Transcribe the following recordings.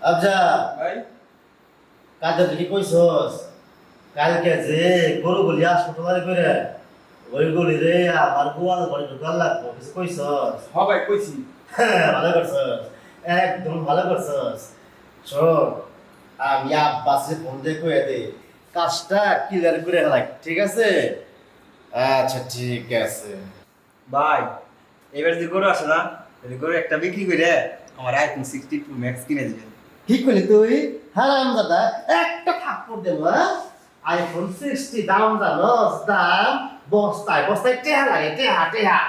আচ্ছা ভাই। কইছস? কালকে যে গরু গুলি তোমার করে ওই গুলি রে আমার গোয়াল ঘরে ঢুকাল লাগবো কিছু কইছস? হ ভাই কইছি। হ্যাঁ, ভালো করছস? একদম ভালো করছস। শোন আমি আব্বাসে ফোন দিয়ে কয়ে দে কাজটা ক্লিয়ার করে ঠিক আছে? আচ্ছা ঠিক আছে। ভাই এবার যে গরু আসে না এই গরু একটা বিক্রি করে আমার আইফোন সিক্সটি টু ম্যাক্স কিনে দিবে। ঠিক করলি তুই? হারাম দাদা একটা থাপ্পড় দেবো হ্যাঁ? আইফোন সিক্সটি দাম জানোস দাম বস্তায় বস্তায় টেহা লাগে টেহা টেহা।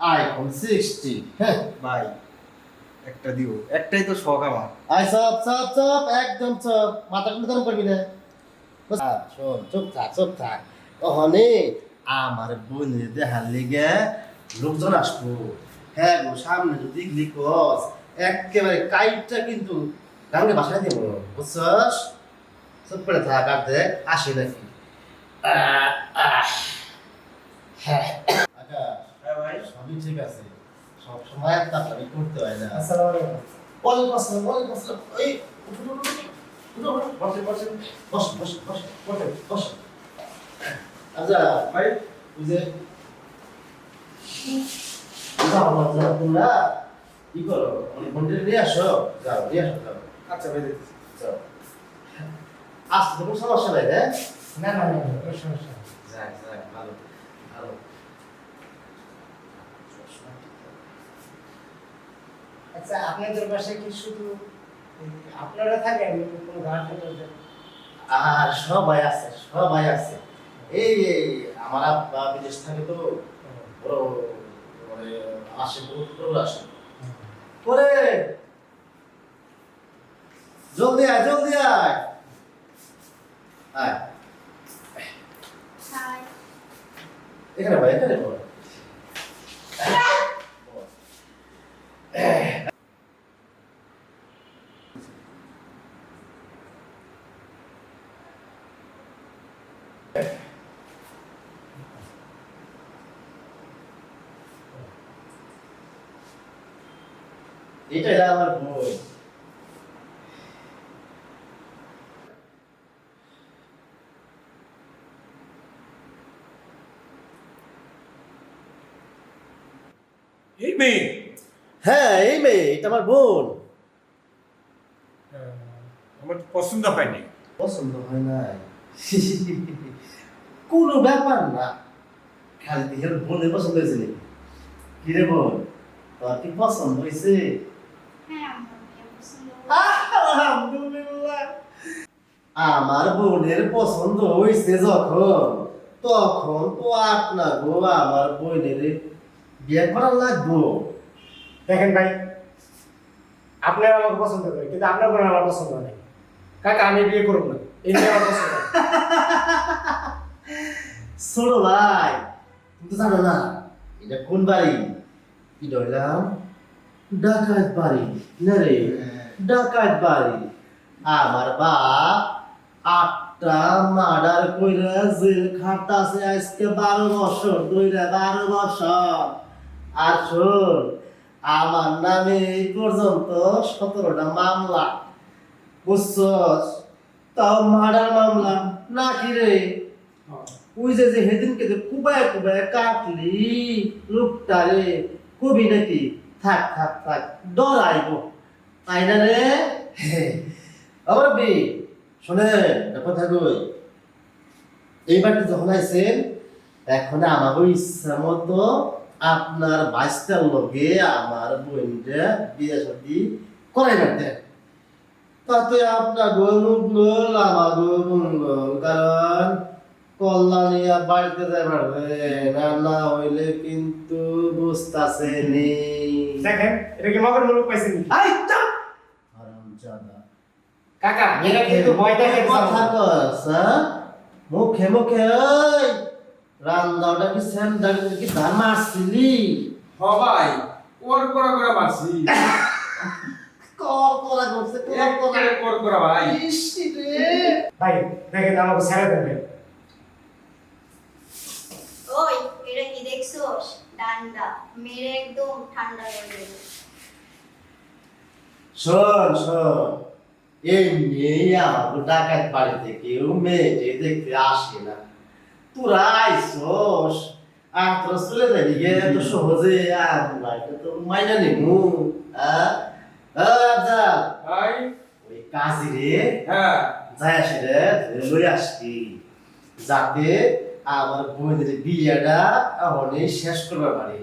আইফোন সিক্সটি হ্যাঁ। ভাই একটা দিও। একটাই তো শখ আমার। আই সব সব সব একদম সব। মাথা কিন্তু গরম করবি না। শোন চুপ থাক চুপ থাক। ওখানে আমার বোনের দেখার লেগে লোকজন আসব। হ্যাঁ গো সামনে যদি একেবারে কাইটটা কিন্তু গাঙ্গে বাসায় দেবো বুঝছস? চুপ করে থাক আর দেখ আসে নাকি। হ্যাঁ। হ্যাঁ ভাই। সবই ঠিক আছে। সব সময় করতে হয় না। আসসালামু আলাইকুম। ওয়ালাইকুম আসসালাম ওয়ালাইকুম আসসালাম। এই। আচ্ছা, ভাই। ওই যে, যাও, যাও, যাও, তোমরা কি করো? নিয়ে আসো, যাও, নিয়ে আসো, যাও, আচ্ছা ভাই যাও। আসতে তো কোনো সমস্যা নাই, হ্যাঁ? না না না না, কোনো সমস্যা যাক, যাক, ভালো, ভালো। আচ্ছা আপনাদের বাসায় কি শুধু আপনারা থাকেন কোনো গার্জেন আর সবাই আছে সবাই আছে এই আমার বিদেশ থাকে তো বড় মানে আসে বহুত আসে। পরে জলদি আয় জলদি আয়। আয়। হাই। এখানে ভাই এখানে বল। এটা আমার বই। এই মেয়ে? হ্যাঁ এই মেয়ে এটা আমার বোন। আমার পছন্দ হয়নি। পছন্দ হয় নাই। কোনো ব্যাপার না। খালি দিকের বোনে পছন্দ হয়েছে নাকি। কি রে বোন তোর কি পছন্দ হয়েছে হ্যাঁ আমার ভাইয়া পছন্দ আলহামদুলিল্লাহ। আমার বোনের পছন্দ হয়েছে যখন তখন তো আপনার গো আমার বোনের বিয়ে করা লাগবো। দেখেন ভাই আপনার আমাকে পছন্দ করে কিন্তু আপনার বোন আমার পছন্দ নেই। কাকা আমি বিয়ে করব না এই নিয়ে আমার পছন্দ। ছোট ভাই তুমি তো জানো না এটা কোন বাড়ি? এটা হইলাম ডাকাত বাড়ি না রে? ডাকাত বাড়ি। আমার বাপ আটটা মার্ডার কইরা জেল খাটাছে আজকে বারো বছর ধইরা বারো বছর। আর শোন আমার নামে এই পর্যন্ত সতেরোটা মামলা। বুঝছস? তাও মার্ডার মামলা নাকি রে? ওই যে যে সেদিনকে যে কুবায় কুবায় কাটলি লোকটা রে কবি নাকি? থাক থাক থাক ডরাইব। তাই না রে আবার বি শোনে একটা কথা কই এইবার যখন আইছেন এখন আমার ইচ্ছা মতো আপনার বাইশটার লগে আমার বোনটা বিয়ে শাদি করাইবার দেন তাতে আপনার গো মঙ্গল আমার গো মঙ্গল কারণ কল্যাণিয়া বাড়িতে যাই পারবে না না হইলে কিন্তু বুঝতাছে নেই দেখেন এটা কি মগর মুলুক পাইছেন? আই কাকা এটা কিন্তু ভয় কথা কস হ্যাঁ? মুখে মুখে ওই রান্দাটা কি স্যান্ডাল কি ধান মারছিলি? হ ভাই ওর করা করে মারছি। কর করা করছে কর করা। কর করা ভাই। ইসি রে। ভাই দেখেন আমাকে ছেড়ে দেবেন ওই এটা কি দেখছোস? ডান্ডা মেরে একদম ঠান্ডা করে দেবো। শোন শোন। এই মেয়ে আমাকে ডাকাত বাড়িতে কেউ মেয়েকে দেখতে আসে না। তোরা আইসস আর তোরা চলে যাবি গে তো সহজে আর এটা তো মাইনা নিমু হ্যাঁ? আচ্ছা ভাই? ওই কাজী রে? হ্যাঁ। যাই আসে রে লই আসবি। যাতে আমার বোনের বিয়েটা অনেক শেষ করবার পারি।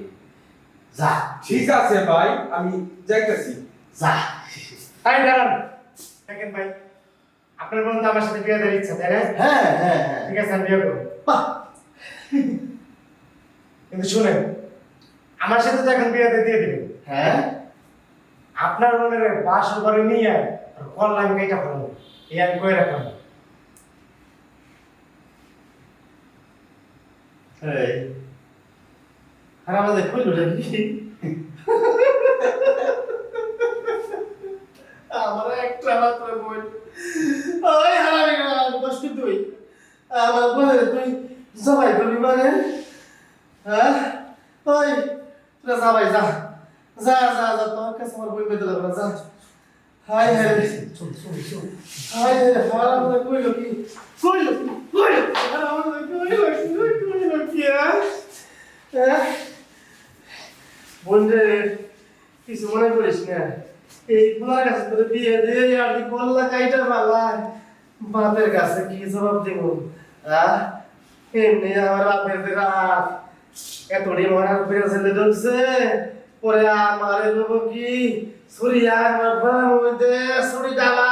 যা। ঠিক আছে ভাই আমি যাইতেছি। যা। তাই দাঁড়ান। দেখেন ভাই। আপনার বোন তো আমার সাথে বিয়ে দেওয়ার ইচ্ছা তাই না? হ্যাঁ হ্যাঁ হ্যাঁ। ঠিক আছে আমি বিয়ে করব। কিন্তু শুনেন আমার সাথে তো এখন বিয়েতে দিয়ে দিবেন। হ্যাঁ। আপনার বোনের বাস করে নিয়ে কল লাগে এটা ভালো এই আমি কয়ে রাখলাম? আর আমাদের কইল নাকি? একটা মাত্র বই ওই হারামি কষ্ট তুই আমার বলে তুই জবাই করবি মানে হ্যাঁ ওই তোরা জবাই যা যা যা যা তোর কাছে আমার বই পেতে লাগবে যা হাই হাই হাই হাই হারা আমাদের কইল কি কইল কইল হারা আমাদের কইল কি কইল কি হ্যাঁ বন্ধে কিছু মনে করিস না এই কাছে তোর বিয়ে আর কি কল্লা কাইটা বাপের কাছে কি জবাব দেব? হ্যাঁ এমনি আমার বাপের রাত এতটি মরার ছেলে ঢুকছে পরে আমার কি? ছুরি আমার মধ্যে ছুরি ডালা